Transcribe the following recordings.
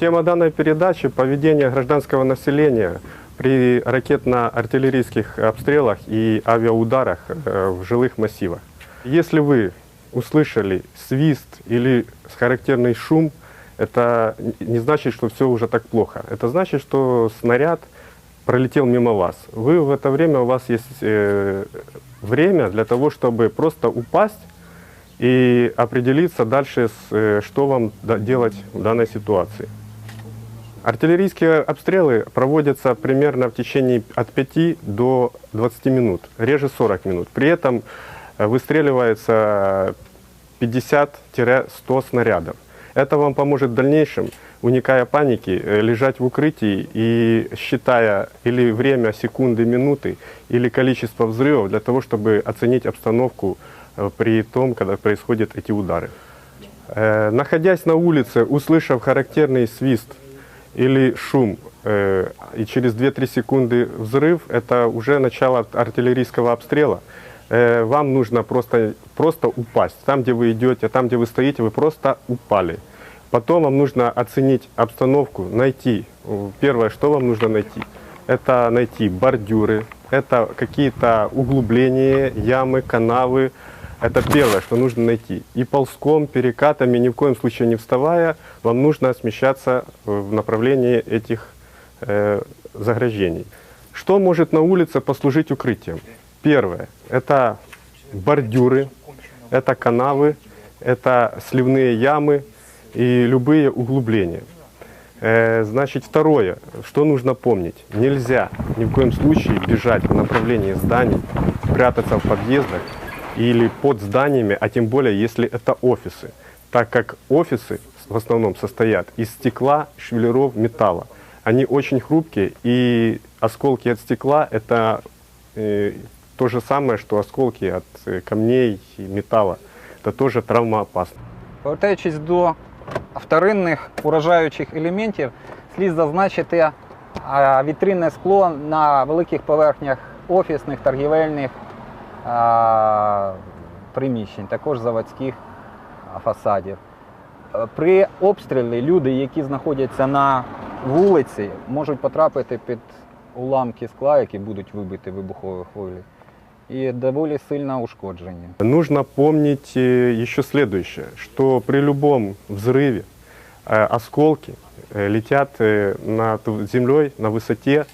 Тема данной передачи – поведение гражданского населения при ракетно-артиллерийских обстрелах и авиаударах э, в жилых массивах. Если вы услышали свист или характерный шум, это не значит, что все уже так плохо. Это значит, что снаряд пролетел мимо вас. Вы в это время, у вас есть э, время для того, чтобы просто упасть и определиться дальше, с, э, что вам делать в данной ситуации. Артиллерийские обстрелы проводятся примерно в течение от 5 до 20 минут, реже 40 минут. При этом э, выстреливается 50-100 снарядов. Это вам поможет в дальнейшем, уникая паники, э, лежать в укрытии и считая или время, секунды, минуты, или количество взрывов для того, чтобы оценить обстановку э, при том, когда происходят эти удары. Находясь на улице, услышав характерный свист или шум, э, и через 2-3 секунды взрыв, это уже начало артиллерийского обстрела. Э, Вам нужно просто, просто упасть. Там, где вы идете, там, где вы стоите, вы просто упали. Потом вам нужно оценить обстановку, найти. Первое, что вам нужно найти, это найти бордюры, это какие-то углубления, ямы, канавы, это первое, что нужно найти. И ползком, перекатами, ни в коем случае не вставая, вам нужно смещаться э, в направлении этих э, заграждений. Что может на улице послужить укрытием? Первое – это бордюры, это канавы, это сливные ямы и любые углубления. Э, Значит, второе, что нужно помнить. Нельзя ни в коем случае бежать в направлении зданий, прятаться в подъездах или под зданиями, а тем более, если это офисы, так как офисы в основном состоят из стекла, швеллеров, металла. Они очень хрупкие, и осколки от стекла – это э, то же самое, что осколки от э, камней и металла. Это тоже травмоопасно. Повертаючись до вторинних уражаючих елементів, слід зазначити а, вітринне скло на великих поверхнях офісних, торгівельних а, приміщень, також заводських а, фасадів. Е, При обстрілі люди, які знаходяться на вулиці, можуть потрапити під уламки скла, які будуть вибиті вибухової хвилі, і доволі сильно ушкоджені. Нужно помнить э, еще следующее, что при любом взрыве э, осколки э, летят э, над землей на высоте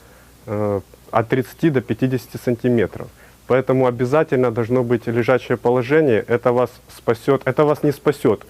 э, от 30 до 50 сантиметров. Поэтому обязательно должно быть лежачее положение. Это вас спасет, это вас не спасет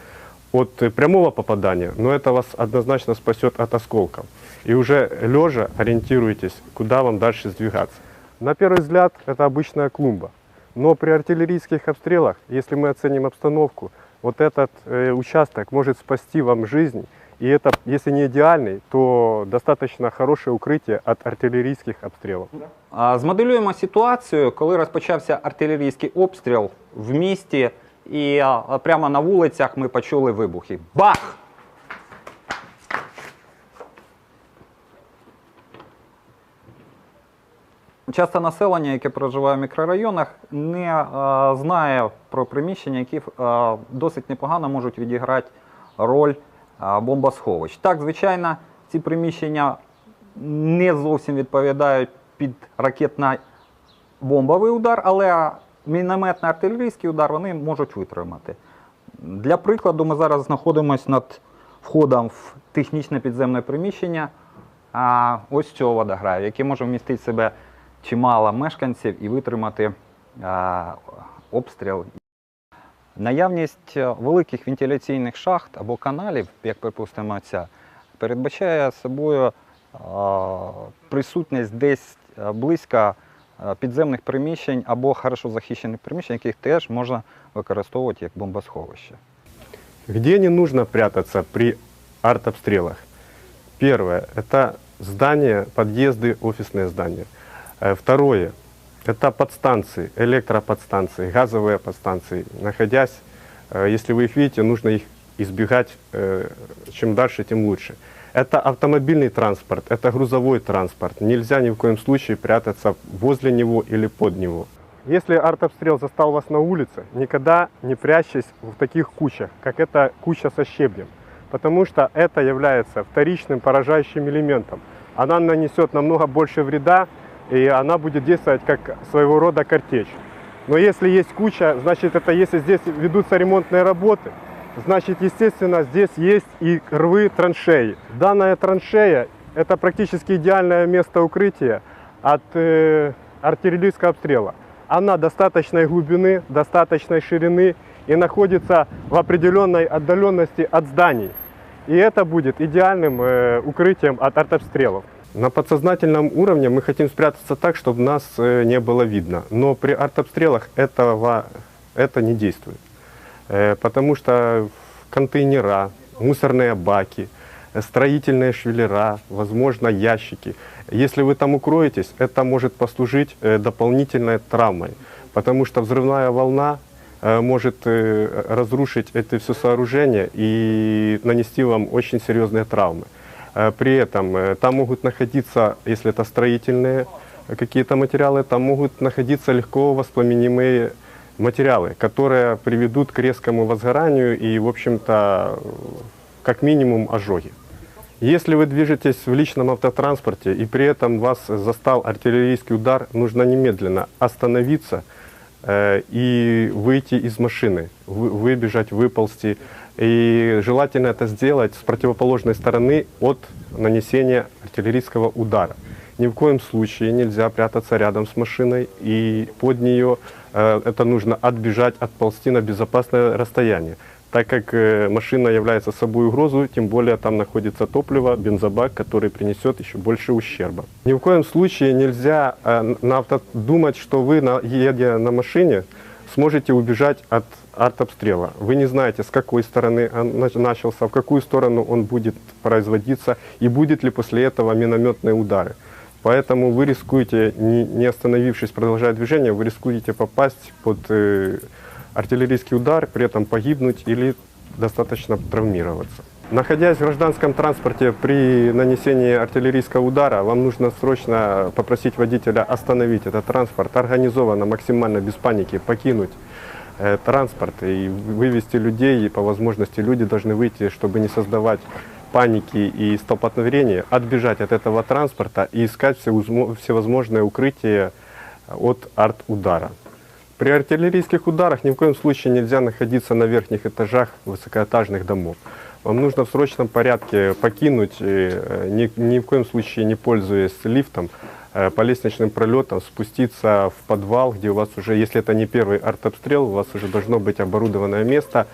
от э, прямого попадания, но это вас однозначно спасет от осколков. И уже лежа ориентируйтесь, куда вам дальше сдвигаться. На первый взгляд это обычная клумба. Но при артиллерийских обстрелах, если мы оценим обстановку, вот этот э, участок может спасти вам жизнь. И это, если не идеальный, то достаточно хорошее укрытие от артиллерийских обстрелов. А, Змоделюємо ситуацію, коли розпочався артилерійський обстріл в місті, І прямо на вулицях ми почули вибухи. Бах! Часто населення, яке проживає в мікрорайонах, не а, знає про приміщення, які а, досить непогано можуть відіграти роль а, бомбосховищ. Так, звичайно, ці приміщення не зовсім відповідають під ракетно-бомбовий удар, але мінометний артилерійський удар вони можуть витримати. Для прикладу, ми зараз знаходимося над входом в технічне підземне приміщення а, ось цього водограю, яке може вмістити в себе чимало мешканців і витримати а, обстріл. Наявність е, великих вентиляційних шахт або каналів, як припустимо, ця, передбачає собою а, присутність десь е, близько підземних приміщень або хорошо захищених приміщень, яких теж можна використовувати як бомбосховище. Где не нужно прятаться при артобстрелах? Первое – это здания, подъезды, офисные здания. Э, Второе – это подстанции, электроподстанции, газовые подстанции. Находясь, э, если вы их видите, нужно их избегать, э, чем дальше, тем лучше. Это автомобильный транспорт, это грузовой транспорт. Нельзя ни в коем случае прятаться возле него или под него. Если артобстрел застал вас на улице, никогда не прячьтесь в таких кучах, как эта куча со щебнем, потому что это является вторичным поражающим элементом. Она нанесет намного больше вреда, и она будет действовать как своего рода картечь. Но если есть куча, значит это если здесь ведутся ремонтные работы, значит естественно здесь есть и рвы траншеи. Данная траншея это практически идеальное место укрытия от э, артиллерийского обстрела. Она достаточной глубины, достаточной ширины и находится в определенной отдаленности от зданий. И это будет идеальным э, укрытием от артобстрелов. На подсознательном уровне мы хотим спрятаться так, чтобы нас э, не было видно. Но при артобстрелах этого, это не действует. Э, потому что контейнера, мусорные баки, э, строительные швеллера, возможно, ящики. Если вы там укроетесь, это может послужить э, дополнительной травмой. Потому что взрывная волна может разрушить это все сооружение и нанести вам очень серьезные травмы. При этом там могут находиться, если это строительные какие-то материалы, там могут находиться легко воспламенимые материалы, которые приведут к резкому возгоранию и, в общем-то, как минимум ожоги. Если вы движетесь в личном автотранспорте и при этом вас застал артиллерийский удар, нужно немедленно остановиться э, и выйти из машины, вы- выбежать, выползти. И желательно это сделать с противоположной стороны от нанесения артиллерийского удара. Ни в коем случае нельзя прятаться рядом с машиной и под нее. Э, Это нужно отбежать, отползти на безопасное расстояние. Так как э, машина является собой угрозу, тем более там находится топливо, бензобак, который принесет еще больше ущерба. Ни в коем случае нельзя э, на авто думать, что вы, едя на машине, сможете убежать от артобстрела. Вы не знаете, с какой стороны он нач- начался, в какую сторону он будет производиться и будет ли после этого минометные удары. Поэтому вы рискуете, не, остановившись, продолжая движение, вы рискуете попасть под э, артиллерийский удар, при этом погибнуть или достаточно травмироваться. Находясь в гражданском транспорте при нанесении артиллерийского удара, вам нужно срочно попросить водителя остановить этот транспорт, организованно, максимально без паники покинуть э, транспорт и вывести людей, и по возможности люди должны выйти, чтобы не создавать паники и столпотворения, отбежать от этого транспорта и искать всевозмо- всевозможные укрытия от арт-удара. При артиллерийских ударах ни в коем случае нельзя находиться на верхних этажах высокоэтажных домов. Вам нужно в срочном порядке покинуть, э, ни, ни в коем случае не пользуясь лифтом, э, по лестничным пролетам спуститься в подвал, где у вас уже, если это не первый артобстрел, у вас уже должно быть оборудованное место.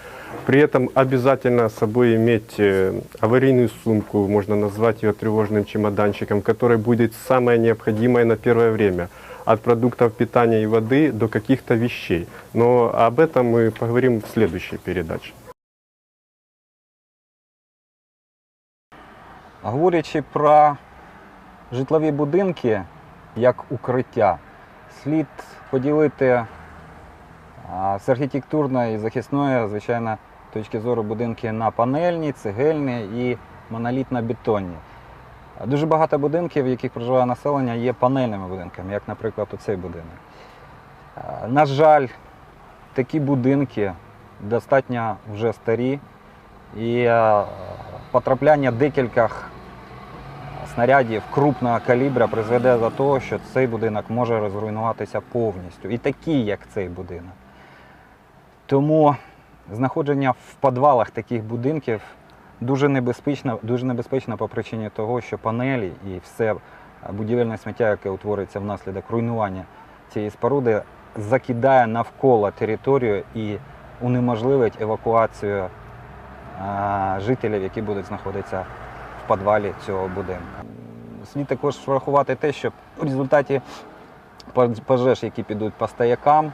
При этом обязательно с собой иметь э, аварийную сумку, можно назвать ее тревожным чемоданчиком, в которой будет самое необходимое на первое время от продуктов питания и воды до каких-то вещей. Но об этом мы поговорим в следующей передаче. Говорячи про житлові будинки як укриття, слід поділити з архітектурної і захисної, звичайно, точки зору будинки на панельні, цегельні і монолітно-бетонні. Дуже багато будинків, в яких проживає населення, є панельними будинками, як, наприклад, оцей будинок. На жаль, такі будинки достатньо вже старі, і потрапляння декількох снарядів крупного калібра призведе до того, що цей будинок може розруйнуватися повністю. І такий, як цей будинок. Тому знаходження в підвалах таких будинків дуже небезпечно, дуже небезпечно по причині того, що панелі і все будівельне сміття, яке утворюється внаслідок руйнування цієї споруди, закидає навколо територію і унеможливить евакуацію жителів, які будуть знаходитися підвалі цього будинку. Слід також врахувати те, що в результаті пожеж, які підуть по стоякам,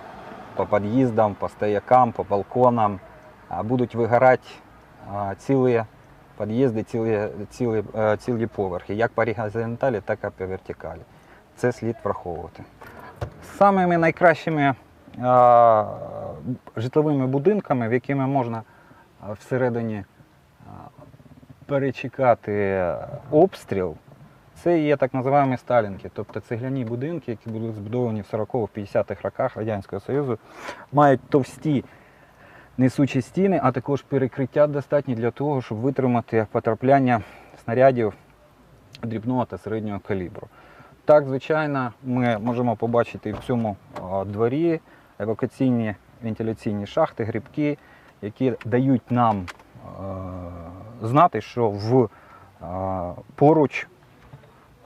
по під'їздам, по стоякам, по балконам, будуть вигорати цілі під'їзди цілі, цілі, е, цілі поверхи, як по горизонталі, так і по вертикалі. Це слід враховувати. Самими найкращими а, житловими будинками, в якими можна всередині а, перечекати обстріл, це є так називаємо сталінки, тобто цегляні будинки, які були збудовані в 40-50-х роках Радянського Союзу, мають товсті несучі стіни, а також перекриття достатні для того, щоб витримати потрапляння снарядів дрібного та середнього калібру. Так, звичайно, ми можемо побачити в цьому дворі евакуаційні вентиляційні шахти, грибки, які дають нам е, знати, що в, е, поруч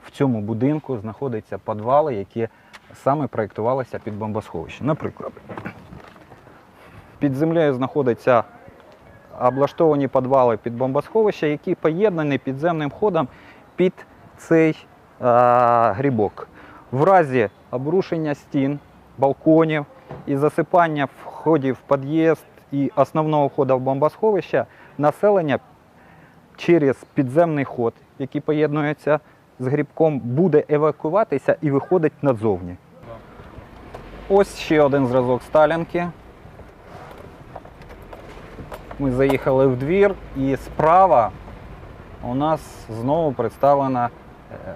в цьому будинку знаходяться підвали, які саме проєктувалися під бомбосховище. Наприклад, під землею знаходяться облаштовані підвали під бомбосховище, які поєднані підземним ходом під цей е, грибок. В разі обрушення стін, балконів і засипання входів в під'їзд і основного входу в бомбосховище, населення через підземний ход, який поєднується з грибком, буде евакуватися і виходить назовні. Ось ще один зразок Сталінки. Ми заїхали в двір і справа у нас знову представлена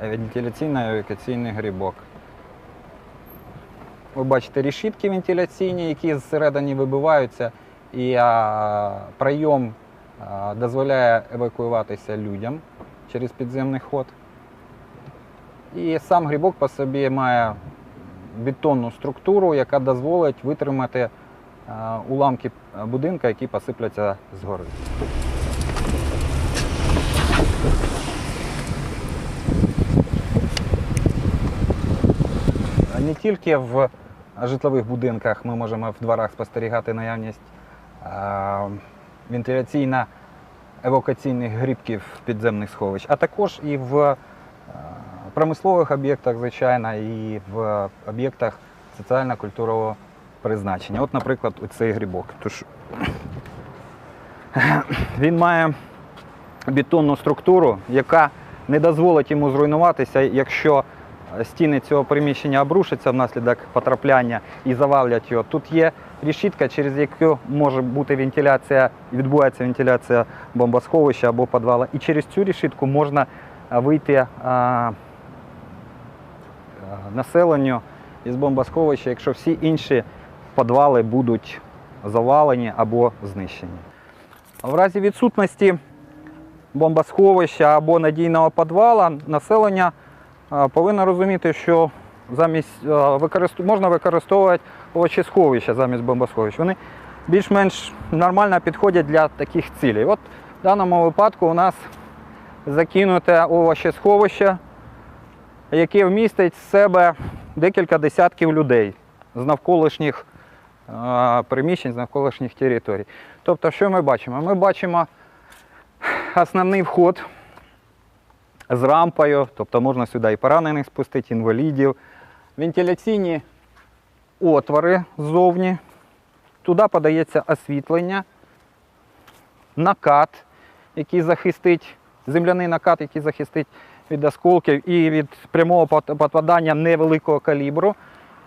е, вентиляційно-евакуаційний грибок. Ви бачите решітки вентиляційні, які зсередині вибиваються, і а, прийом дозволяє евакуюватися людям через підземний ход. І сам грибок по собі має бетонну структуру, яка дозволить витримати уламки будинка, які посипляться згори. Не тільки в житлових будинках ми можемо в дворах спостерігати наявність вентиляційно-евакуаційних грибків підземних сховищ, а також і в е, промислових об'єктах, звичайно, і в об'єктах соціально-культурного призначення. От, наприклад, цей грибок. Тож, він має бетонну структуру, яка не дозволить йому зруйнуватися, якщо стіни цього приміщення обрушаться внаслідок потрапляння і завалять його. Тут є решітка, через яку може бути вентиляція, відбувається вентиляція бомбосховища або підвала. І через цю решітку можна вийти а, а, населенню із бомбосховища, якщо всі інші підвали будуть завалені або знищені. В разі відсутності бомбосховища або надійного підвала населення а, повинно розуміти, що замість можна використовувати овочесховища замість бомбосховищ. Вони більш-менш нормально підходять для таких цілей. От в даному випадку у нас закинуте овочесховище, яке вмістить в себе декілька десятків людей з навколишніх приміщень, з навколишніх територій. Тобто, що ми бачимо? Ми бачимо основний вход з рампою, тобто можна сюди і поранених спустити, інвалідів, вентиляційні отвори ззовні, туди подається освітлення, накат, який захистить, земляний накат, який захистить від осколків і від прямого попадання невеликого калібру.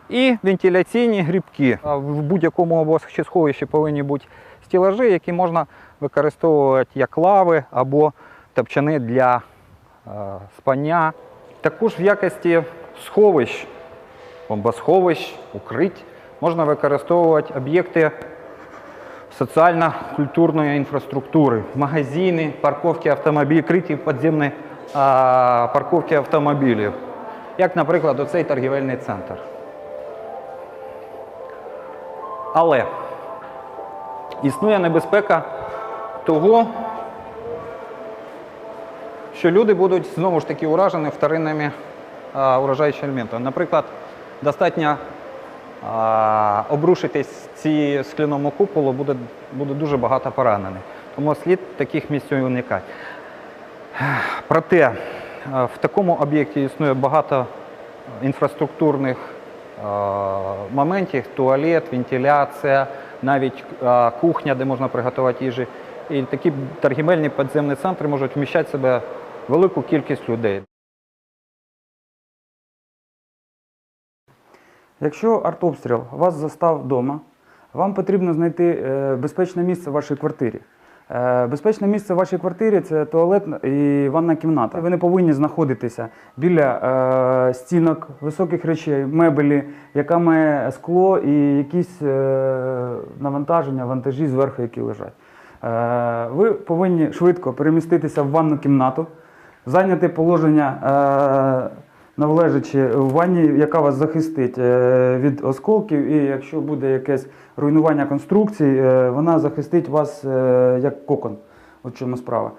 І вентиляційні грибки. В будь-якому обосховищі повинні бути стілажі, які можна використовувати як лави або топчани для спання. Також в якості сховищ, бомбосховищ, укрить можна використовувати об'єкти соціально-культурної інфраструктури, магазини, парковки автомобілів, криті підземні парковки автомобілів, як, наприклад, оцей торгівельний центр. Але існує небезпека того, що люди будуть знову ж таки уражені вторинними а, уражаючими елементами. Наприклад, достатньо а, обрушитись ці скляному куполу буде, буде дуже багато поранених. Тому слід таких місць уникати. Проте е, в такому об'єкті існує багато інфраструктурних е, моментів, туалет, вентиляція, навіть е, кухня, де можна приготувати їжі, І такі торгівельні підземні центри можуть вміщати в себе велику кількість людей. Якщо артобстріл вас застав вдома, вам потрібно знайти е, безпечне місце в вашій квартирі. Е, Безпечне місце в вашій квартирі це туалет і ванна кімната. Ви не повинні знаходитися біля е, стінок, високих речей, мебелі, яка має скло і якісь навантаження, вантажі зверху, які лежать. Ви повинні швидко переміститися в ванну кімнату, зайняти положення. Е, в ванні, яка вас захистить е, від осколків, і якщо буде якесь руйнування конструкцій, е, вона захистить вас е, як кокон. От чому справа.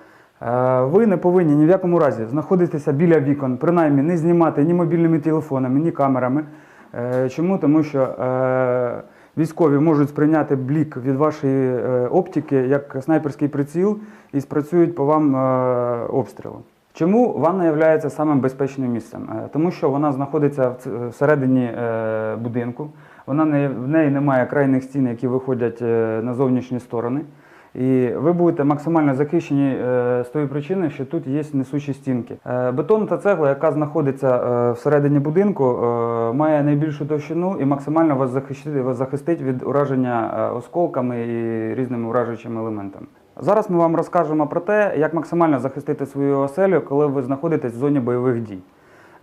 Ви не повинні ні в якому разі знаходитися біля вікон, принаймні не знімати ні мобільними телефонами, ні камерами. Чому? Тому що військові можуть сприйняти блік від вашої оптики як снайперський приціл і спрацюють по вам обстрілом. Чому ванна є самим безпечним місцем? Е, Тому що вона знаходиться всередині е, будинку, вона не, в неї немає крайних стін, які виходять е, на зовнішні сторони. І ви будете максимально захищені е, з тої причини, що тут є несучі стінки. Е, Бетон та цегла, яка знаходиться е, всередині будинку, е, має найбільшу товщину і максимально вас захистить, вас захистить від ураження е, осколками і різними уражуючими елементами. Зараз ми вам розкажемо про те, як максимально захистити свою оселю, коли ви знаходитесь в зоні бойових дій.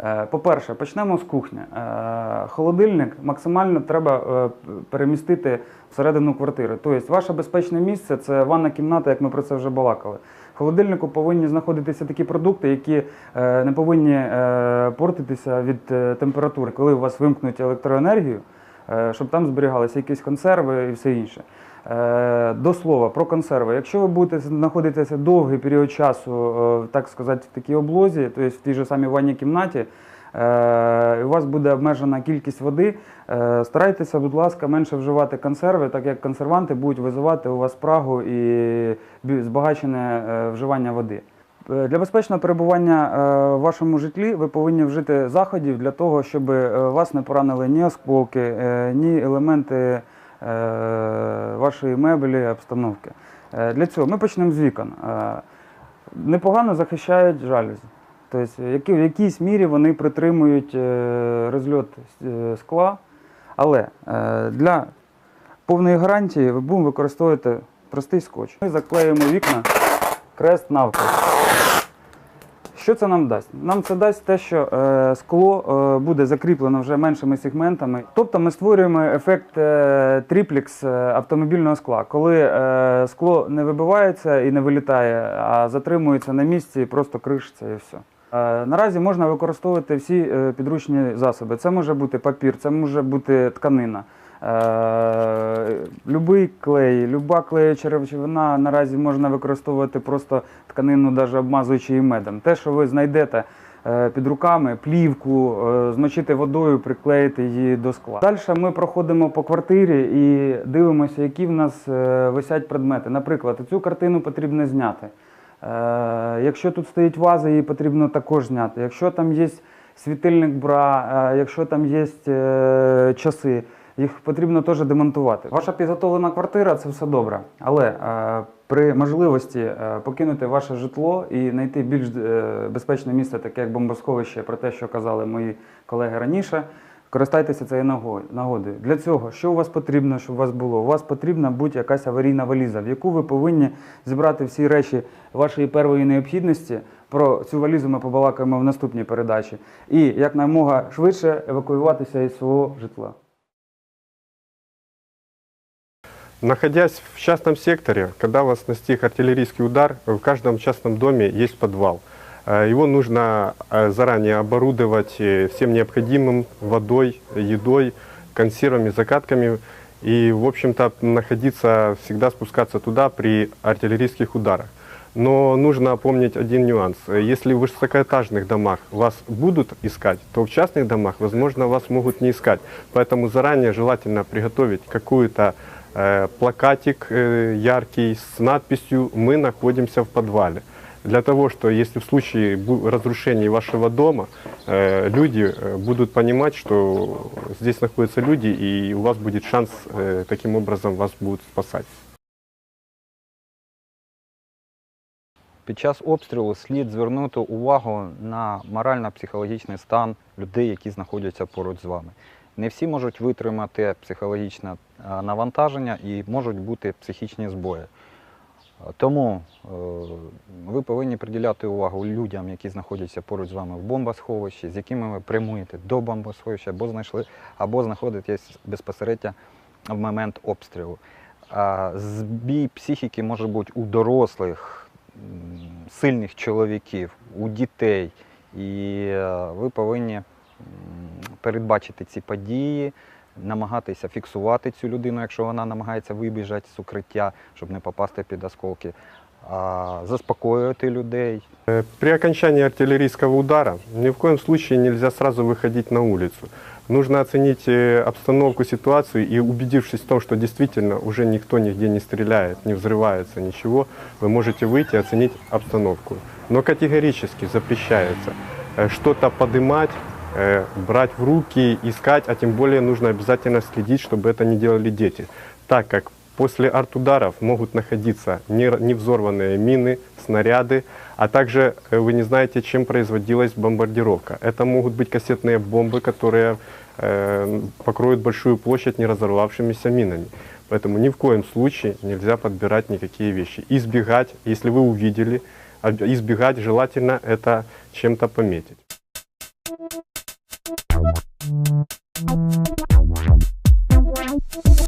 Е, По-перше, почнемо з кухні. Е, Холодильник максимально треба е, перемістити всередину квартири. Тобто, ваше безпечне місце це ванна кімната, як ми про це вже балакали. В холодильнику повинні знаходитися такі продукти, які не повинні портитися від температури, коли у вас вимкнуть електроенергію, щоб там зберігалися якісь консерви і все інше. Е, До слова про консерви. Якщо ви будете знаходитися довгий період часу, е, так сказати, в такій облозі, тобто в тій же самій ванній кімнаті, е, у вас буде обмежена кількість води, старайтеся, будь ласка, менше вживати консерви, так як консерванти будуть визивати у вас спрагу і збагачене вживання води. Для безпечного перебування в вашому житлі ви повинні вжити заходів для того, щоб вас не поранили ні осколки, ні елементи е, вашої мебелі, обстановки. Е, Для цього ми почнемо з вікон. Е, Непогано захищають жалюзі. Тобто, в якійсь мірі вони притримують розльот скла, але для повної гарантії ви будемо використовувати простий скотч. Ми заклеїмо вікна крест навпіл. Що це нам дасть? Нам це дасть те, що е, скло е, буде закріплено вже меншими сегментами. Тобто ми створюємо ефект е, тріплікс е, автомобільного скла, коли е, скло не вибивається і не вилітає, а затримується на місці і просто кришиться і все. Е, Наразі можна використовувати всі е, підручні засоби. Це може бути папір, це може бути тканина. Е, Любий клей, люба клеюча речовина наразі можна використовувати просто тканину, навіть обмазуючи її медом. Те, що ви знайдете е, під руками, плівку, е, змочити водою, приклеїти її до скла. Далі ми проходимо по квартирі і дивимося, які в нас висять предмети. Наприклад, цю картину потрібно зняти. Якщо тут стоїть ваза, її потрібно також зняти. Якщо там є світильник бра, якщо там є часи, їх потрібно теж демонтувати. Ваша підготовлена квартира це все добре. Але е, при можливості е, покинути ваше житло і знайти більш е, безпечне місце, таке як бомбосховище, про те, що казали мої колеги раніше. Користайтеся цією наго- нагодою. Для цього, що у вас потрібно, щоб у вас було? У вас потрібна будь якась аварійна валіза, в яку ви повинні зібрати всі речі вашої первої необхідності. Про цю валізу ми побалакаємо в наступній передачі. І якнаймога швидше евакуюватися із свого житла. Находясь в частном секторе, когда вас настиг артиллерийский удар, в каждом частном доме есть подвал. Э, Его нужно э, заранее оборудовать э, всем необходимым водой, едой, консервами, закатками. И, в общем-то, находиться, всегда спускаться туда при артиллерийских ударах. Но нужно помнить один нюанс. Если в высокоэтажных домах вас будут искать, то в частных домах, возможно, вас могут не искать. Поэтому заранее желательно приготовить какую-то плакатик э, яркий с надписью «Мы находимся в подвале». Для того, что если в случае бу- разрушения вашего дома, э, люди э, будут понимать, что здесь находятся люди, и у вас будет шанс э, таким образом вас будут спасать. Під час обстрілу слід звернути увагу на морально-психологічний стан людей, які знаходяться поруч з вами. Не всі можуть витримати психологічне е, навантаження і можуть бути психічні збої. Е, Тому е, ви повинні приділяти увагу людям, які знаходяться поруч з вами в бомбосховищі, з якими ви прямуєте до бомбосховища або знайшли, або знаходитесь безпосередньо в момент обстрілу. Збій психіки може бути у дорослих, сильних чоловіків, у дітей. І ви повинні передбачити ці події, намагатися фіксувати цю людину, якщо вона намагається вибіжати з укриття, щоб не попасти під осколки, а, заспокоювати людей, Э, При окончании артиллерийского удара ни в коем случае нельзя сразу выходить на улицу. Нужно оценить э, обстановку, ситуацию и убедившись в том, что действительно уже никто нигде не стреляет, не взрывается, ничего, вы можете выйти и оценить обстановку. Но категорически запрещается э, что-то подымать, э, брать в руки, искать, а тем более нужно обязательно следить, чтобы это не делали дети, так как после артударов могут находиться не- невзорванные мины, снаряды, а также э, вы не знаете, чем производилась бомбардировка. Это могут быть кассетные бомбы, которые э, покроют большую площадь не разорвавшимися минами. Поэтому ни в коем случае нельзя подбирать никакие вещи. Избегать, если вы увидели, об- избегать желательно это чем-то пометить. Thank you.